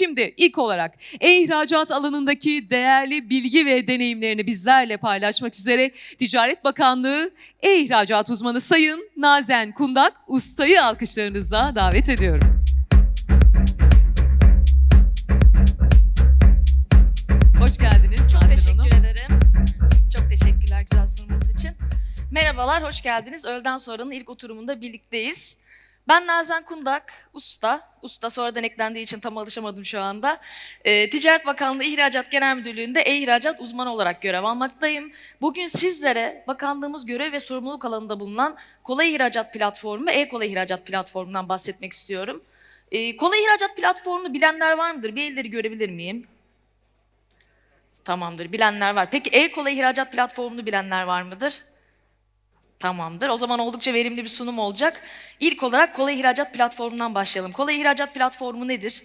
Şimdi ilk olarak e-ihracat alanındaki değerli bilgi ve deneyimlerini bizlerle paylaşmak üzere Ticaret Bakanlığı e-ihracat uzmanı Sayın Nazen Kundak Usta'yı alkışlarınızla davet ediyorum. Hoş geldiniz Çok Nazen teşekkür Hanım. ederim. Çok teşekkürler güzel sunumunuz için. Merhabalar, hoş geldiniz. Öğleden sonranın ilk oturumunda birlikteyiz. Ben Nazen Kundak, usta. Usta sonradan eklendiği için tam alışamadım şu anda. Ee, Ticaret Bakanlığı İhracat Genel Müdürlüğü'nde e-ihracat uzmanı olarak görev almaktayım. Bugün sizlere bakanlığımız görev ve sorumluluk alanında bulunan Kolay İhracat Platformu E-Kolay İhracat Platformu'ndan bahsetmek istiyorum. Ee, Kolay İhracat Platformu'nu bilenler var mıdır? Bir elleri görebilir miyim? Tamamdır. Bilenler var. Peki e-kolay ihracat platformunu bilenler var mıdır? Tamamdır. O zaman oldukça verimli bir sunum olacak. İlk olarak kolay ihracat platformundan başlayalım. Kolay ihracat platformu nedir?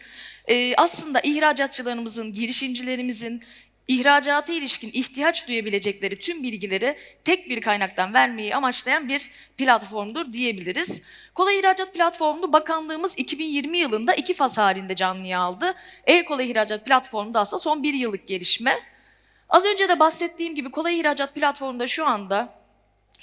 Ee, aslında ihracatçılarımızın, girişimcilerimizin ihracata ilişkin ihtiyaç duyabilecekleri tüm bilgileri tek bir kaynaktan vermeyi amaçlayan bir platformdur diyebiliriz. Kolay ihracat platformunu bakanlığımız 2020 yılında iki faz halinde canlıya aldı. E-kolay ihracat platformu da aslında son bir yıllık gelişme. Az önce de bahsettiğim gibi kolay ihracat platformunda şu anda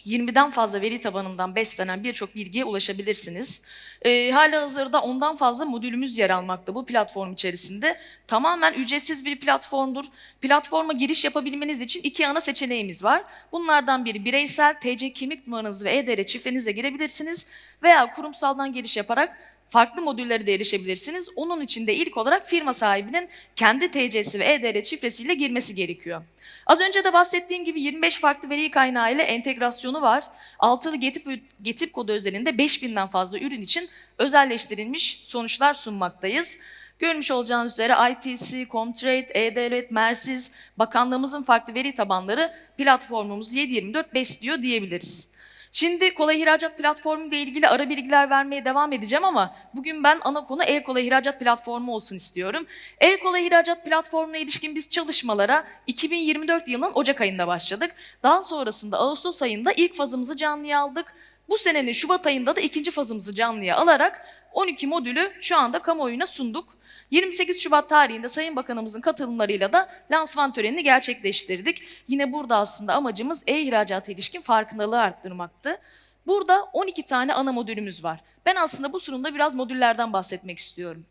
20'den fazla veri tabanından beslenen birçok bilgiye ulaşabilirsiniz. Ee, hala hazırda ondan fazla modülümüz yer almakta bu platform içerisinde. Tamamen ücretsiz bir platformdur. Platforma giriş yapabilmeniz için iki ana seçeneğimiz var. Bunlardan biri bireysel TC kimlik numaranız ve e-devlet şifrenizle girebilirsiniz veya kurumsaldan giriş yaparak farklı modüllere de erişebilirsiniz. Onun için de ilk olarak firma sahibinin kendi TC'si ve e-devlet şifresiyle girmesi gerekiyor. Az önce de bahsettiğim gibi 25 farklı veri kaynağı ile entegrasyonu var. Altılı getip, getip kodu özelinde 5000'den fazla ürün için özelleştirilmiş sonuçlar sunmaktayız. Görmüş olacağınız üzere ITC, Comtrade, E-Devlet, Mersiz, bakanlığımızın farklı veri tabanları platformumuzu 7-24 besliyor diyebiliriz. Şimdi kolay ihracat platformu ile ilgili ara bilgiler vermeye devam edeceğim ama bugün ben ana konu e-kolay ihracat platformu olsun istiyorum. E-kolay ihracat platformuna ilişkin biz çalışmalara 2024 yılının Ocak ayında başladık. Daha sonrasında Ağustos ayında ilk fazımızı canlıya aldık. Bu senenin Şubat ayında da ikinci fazımızı canlıya alarak 12 modülü şu anda kamuoyuna sunduk. 28 Şubat tarihinde Sayın Bakanımızın katılımlarıyla da lansman törenini gerçekleştirdik. Yine burada aslında amacımız e-ihracata ilişkin farkındalığı arttırmaktı. Burada 12 tane ana modülümüz var. Ben aslında bu sunumda biraz modüllerden bahsetmek istiyorum.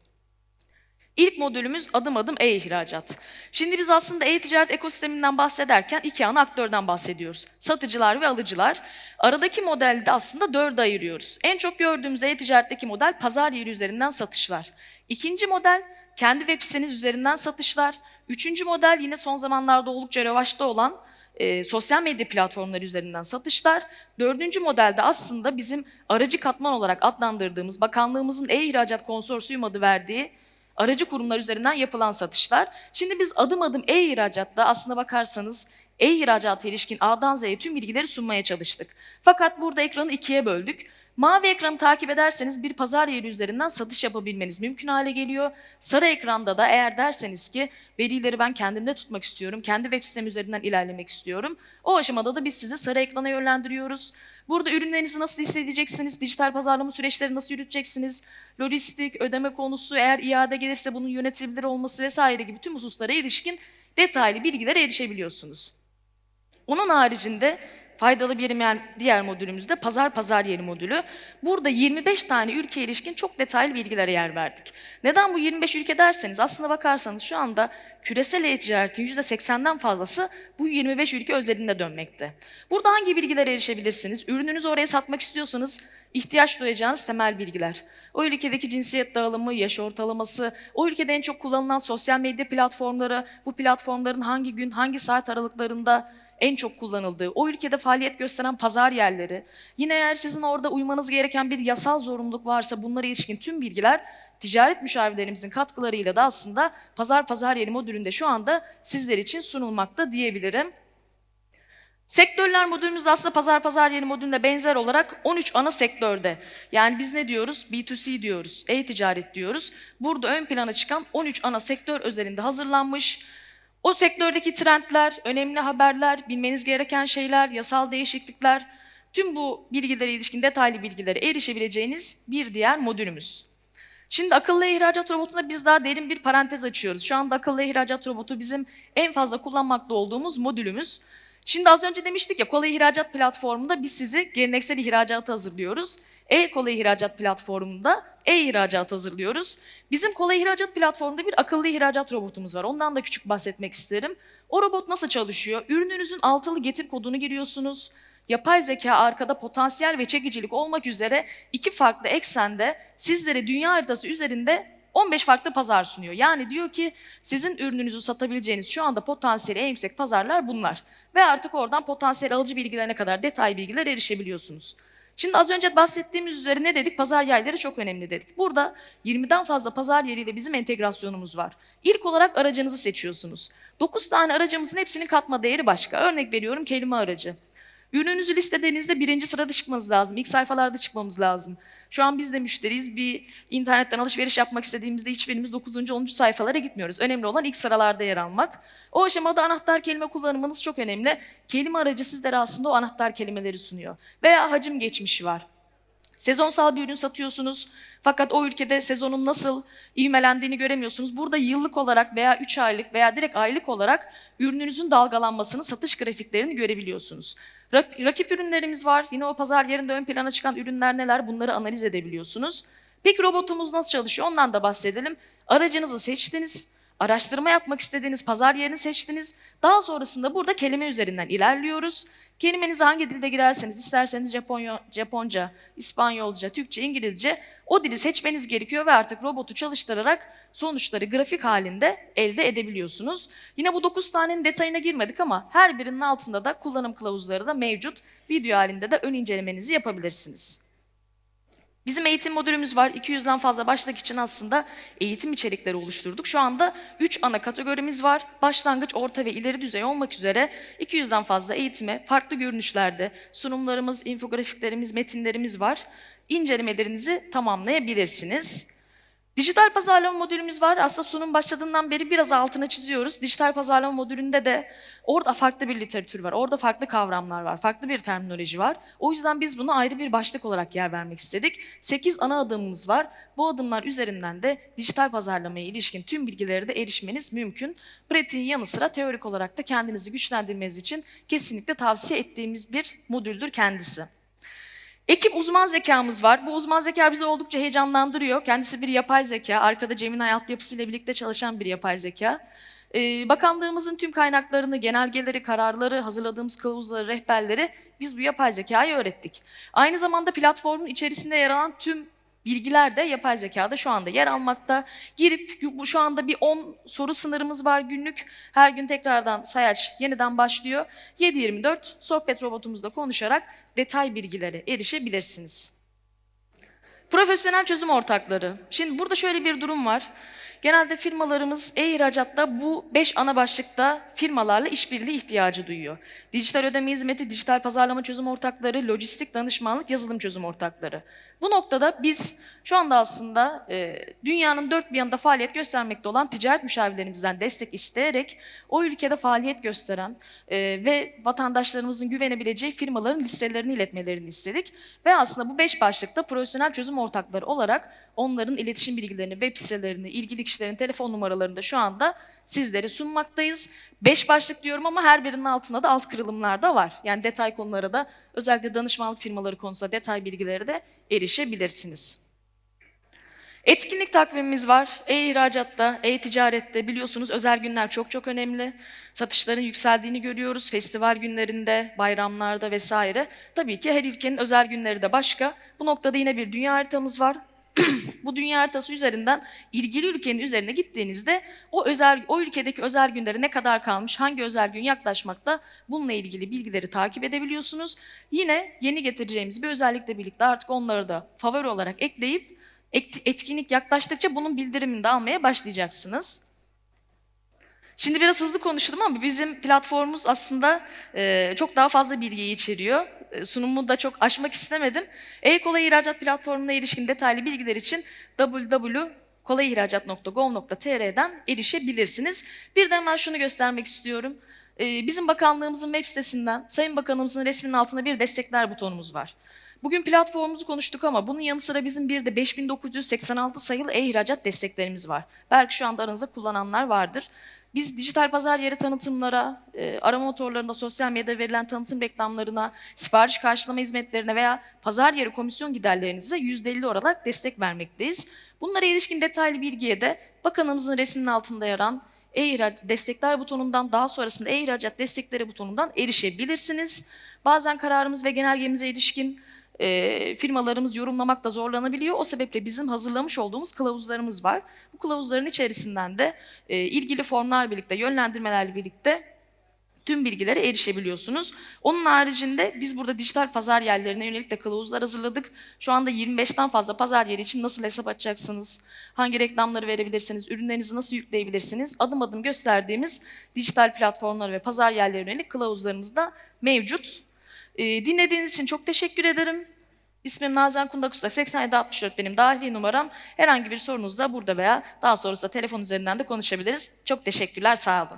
İlk modülümüz adım adım e-ihracat. Şimdi biz aslında e-ticaret ekosisteminden bahsederken iki ana aktörden bahsediyoruz. Satıcılar ve alıcılar. Aradaki modelde aslında dörde ayırıyoruz. En çok gördüğümüz e-ticaretteki model pazar yeri üzerinden satışlar. İkinci model kendi web siteniz üzerinden satışlar. Üçüncü model yine son zamanlarda oldukça revaçta olan e, sosyal medya platformları üzerinden satışlar. Dördüncü modelde aslında bizim aracı katman olarak adlandırdığımız bakanlığımızın e-ihracat konsorsiyum adı verdiği aracı kurumlar üzerinden yapılan satışlar. Şimdi biz adım adım e-ihracatta aslına bakarsanız e-ihracata ilişkin A'dan Z'ye tüm bilgileri sunmaya çalıştık. Fakat burada ekranı ikiye böldük. Mavi ekranı takip ederseniz bir pazar yeri üzerinden satış yapabilmeniz mümkün hale geliyor. Sarı ekranda da eğer derseniz ki verileri ben kendimde tutmak istiyorum, kendi web sitem üzerinden ilerlemek istiyorum. O aşamada da biz sizi sarı ekrana yönlendiriyoruz. Burada ürünlerinizi nasıl hissedeceksiniz, dijital pazarlama süreçleri nasıl yürüteceksiniz, lojistik, ödeme konusu, eğer iade gelirse bunun yönetilebilir olması vesaire gibi tüm hususlara ilişkin detaylı bilgilere erişebiliyorsunuz. Onun haricinde faydalı bir yerim diğer modülümüzde pazar pazar yeri modülü. Burada 25 tane ülkeye ilişkin çok detaylı bilgilere yer verdik. Neden bu 25 ülke derseniz aslında bakarsanız şu anda küresel e-ticaretin %80'den fazlası bu 25 ülke özelinde dönmekte. Burada hangi bilgilere erişebilirsiniz? Ürününüzü oraya satmak istiyorsanız ihtiyaç duyacağınız temel bilgiler. O ülkedeki cinsiyet dağılımı, yaş ortalaması, o ülkede en çok kullanılan sosyal medya platformları, bu platformların hangi gün, hangi saat aralıklarında en çok kullanıldığı, o ülkede faaliyet gösteren pazar yerleri, yine eğer sizin orada uymanız gereken bir yasal zorunluluk varsa bunlara ilişkin tüm bilgiler ticaret müşavirlerimizin katkılarıyla da aslında pazar pazar yeri modülünde şu anda sizler için sunulmakta diyebilirim. Sektörler modülümüz aslında pazar pazar yeri modülüne benzer olarak 13 ana sektörde. Yani biz ne diyoruz? B2C diyoruz, e-ticaret diyoruz. Burada ön plana çıkan 13 ana sektör özelinde hazırlanmış. O sektördeki trendler, önemli haberler, bilmeniz gereken şeyler, yasal değişiklikler, tüm bu bilgilere ilişkin detaylı bilgilere erişebileceğiniz bir diğer modülümüz. Şimdi akıllı ihracat robotuna biz daha derin bir parantez açıyoruz. Şu anda akıllı ihracat robotu bizim en fazla kullanmakta olduğumuz modülümüz. Şimdi az önce demiştik ya kolay ihracat platformunda biz sizi geleneksel ihracatı hazırlıyoruz. E-kolay ihracat platformunda e-ihracat hazırlıyoruz. Bizim kolay ihracat platformunda bir akıllı ihracat robotumuz var. Ondan da küçük bahsetmek isterim. O robot nasıl çalışıyor? Ürününüzün altılı getir kodunu giriyorsunuz. Yapay zeka arkada potansiyel ve çekicilik olmak üzere iki farklı eksende sizlere dünya haritası üzerinde 15 farklı pazar sunuyor. Yani diyor ki sizin ürününüzü satabileceğiniz şu anda potansiyeli en yüksek pazarlar bunlar. Ve artık oradan potansiyel alıcı bilgilerine kadar detay bilgiler erişebiliyorsunuz. Şimdi az önce bahsettiğimiz üzere ne dedik? Pazar yerleri çok önemli dedik. Burada 20'den fazla pazar yeriyle bizim entegrasyonumuz var. İlk olarak aracınızı seçiyorsunuz. 9 tane aracımızın hepsinin katma değeri başka. Örnek veriyorum kelime aracı. Ürününüzü listediğinizde birinci sırada çıkmanız lazım. İlk sayfalarda çıkmamız lazım. Şu an biz de müşteriyiz. Bir internetten alışveriş yapmak istediğimizde hiçbirimiz 9. 10. sayfalara gitmiyoruz. Önemli olan ilk sıralarda yer almak. O aşamada anahtar kelime kullanımınız çok önemli. Kelime aracı sizlere aslında o anahtar kelimeleri sunuyor. Veya hacim geçmişi var. Sezonsal bir ürün satıyorsunuz fakat o ülkede sezonun nasıl ivmelendiğini göremiyorsunuz. Burada yıllık olarak veya 3 aylık veya direkt aylık olarak ürününüzün dalgalanmasını, satış grafiklerini görebiliyorsunuz. Rak- Rakip ürünlerimiz var. Yine o pazar yerinde ön plana çıkan ürünler neler bunları analiz edebiliyorsunuz. Peki robotumuz nasıl çalışıyor ondan da bahsedelim. Aracınızı seçtiniz, araştırma yapmak istediğiniz pazar yerini seçtiniz. Daha sonrasında burada kelime üzerinden ilerliyoruz. Kelimenizi hangi dilde girerseniz, isterseniz Japonya, Japonca, İspanyolca, Türkçe, İngilizce o dili seçmeniz gerekiyor ve artık robotu çalıştırarak sonuçları grafik halinde elde edebiliyorsunuz. Yine bu 9 tanenin detayına girmedik ama her birinin altında da kullanım kılavuzları da mevcut. Video halinde de ön incelemenizi yapabilirsiniz. Bizim eğitim modülümüz var. 200'den fazla başlık için aslında eğitim içerikleri oluşturduk. Şu anda 3 ana kategorimiz var. Başlangıç, orta ve ileri düzey olmak üzere 200'den fazla eğitime farklı görünüşlerde sunumlarımız, infografiklerimiz, metinlerimiz var. İncelemelerinizi tamamlayabilirsiniz. Dijital pazarlama modülümüz var. Aslında sunum başladığından beri biraz altına çiziyoruz. Dijital pazarlama modülünde de orada farklı bir literatür var. Orada farklı kavramlar var. Farklı bir terminoloji var. O yüzden biz bunu ayrı bir başlık olarak yer vermek istedik. 8 ana adımımız var. Bu adımlar üzerinden de dijital pazarlamaya ilişkin tüm bilgilere de erişmeniz mümkün. Pratiğin yanı sıra teorik olarak da kendinizi güçlendirmeniz için kesinlikle tavsiye ettiğimiz bir modüldür kendisi. Ekip uzman zekamız var. Bu uzman zeka bizi oldukça heyecanlandırıyor. Kendisi bir yapay zeka. Arkada Gemini altyapısıyla birlikte çalışan bir yapay zeka. Ee, bakanlığımızın tüm kaynaklarını, genelgeleri, kararları, hazırladığımız kılavuzları, rehberleri biz bu yapay zekayı öğrettik. Aynı zamanda platformun içerisinde yer alan tüm bilgiler de yapay zekada şu anda yer almakta. Girip şu anda bir 10 soru sınırımız var günlük. Her gün tekrardan sayaç yeniden başlıyor. 7-24 sohbet robotumuzla konuşarak detay bilgilere erişebilirsiniz. Profesyonel çözüm ortakları. Şimdi burada şöyle bir durum var. Genelde firmalarımız e-ihracatta bu 5 ana başlıkta firmalarla işbirliği ihtiyacı duyuyor. Dijital ödeme hizmeti, dijital pazarlama çözüm ortakları, lojistik danışmanlık, yazılım çözüm ortakları. Bu noktada biz şu anda aslında e, dünyanın dört bir yanında faaliyet göstermekte olan ticaret müşavirlerimizden destek isteyerek o ülkede faaliyet gösteren e, ve vatandaşlarımızın güvenebileceği firmaların listelerini iletmelerini istedik. Ve aslında bu beş başlıkta profesyonel çözüm ortakları olarak onların iletişim bilgilerini, web sitelerini, ilgili kişilerin telefon numaralarını da şu anda sizlere sunmaktayız. Beş başlık diyorum ama her birinin altında da alt kırılımlar da var. Yani detay konulara da özellikle danışmanlık firmaları konusunda detay bilgileri de erişebilirsiniz. Etkinlik takvimimiz var. E-ihracatta, e-ticarette biliyorsunuz özel günler çok çok önemli. Satışların yükseldiğini görüyoruz. Festival günlerinde, bayramlarda vesaire. Tabii ki her ülkenin özel günleri de başka. Bu noktada yine bir dünya haritamız var. Bu dünya haritası üzerinden ilgili ülkenin üzerine gittiğinizde o özel o ülkedeki özel günleri ne kadar kalmış, hangi özel gün yaklaşmakta bununla ilgili bilgileri takip edebiliyorsunuz. Yine yeni getireceğimiz bir özellikle birlikte artık onları da favori olarak ekleyip etkinlik yaklaştıkça bunun bildirimini de almaya başlayacaksınız. Şimdi biraz hızlı konuştum ama bizim platformumuz aslında e, çok daha fazla bilgiyi içeriyor. E, sunumu da çok aşmak istemedim. E-Kolay İhracat platformuna ilişkin detaylı bilgiler için www.kolayihracat.gov.tr'den erişebilirsiniz. Bir de hemen şunu göstermek istiyorum. E, bizim bakanlığımızın web sitesinden Sayın Bakanımızın resminin altında bir destekler butonumuz var. Bugün platformumuzu konuştuk ama bunun yanı sıra bizim bir de 5986 sayılı e-ihracat desteklerimiz var. Belki şu anda aranızda kullananlar vardır. Biz dijital pazar yeri tanıtımlara, e, arama motorlarında sosyal medyada verilen tanıtım reklamlarına, sipariş karşılama hizmetlerine veya pazar yeri komisyon giderlerinize %50 olarak destek vermekteyiz. Bunlara ilişkin detaylı bilgiye de bakanımızın resminin altında yer alan e-ihracat destekler butonundan daha sonrasında e-ihracat destekleri butonundan erişebilirsiniz. Bazen kararımız ve genelgemize ilişkin e, firmalarımız yorumlamakta zorlanabiliyor. O sebeple bizim hazırlamış olduğumuz kılavuzlarımız var. Bu kılavuzların içerisinden de e, ilgili formlar birlikte, yönlendirmelerle birlikte tüm bilgilere erişebiliyorsunuz. Onun haricinde biz burada dijital pazar yerlerine yönelik de kılavuzlar hazırladık. Şu anda 25'ten fazla pazar yeri için nasıl hesap açacaksınız, hangi reklamları verebilirsiniz, ürünlerinizi nasıl yükleyebilirsiniz, adım adım gösterdiğimiz dijital platformlar ve pazar yerlerine yönelik kılavuzlarımız da mevcut. Dinlediğiniz için çok teşekkür ederim. İsmim Nazen Kundak Usta, 8764 benim dahili numaram. Herhangi bir sorunuzda burada veya daha sonrasında telefon üzerinden de konuşabiliriz. Çok teşekkürler, sağ olun.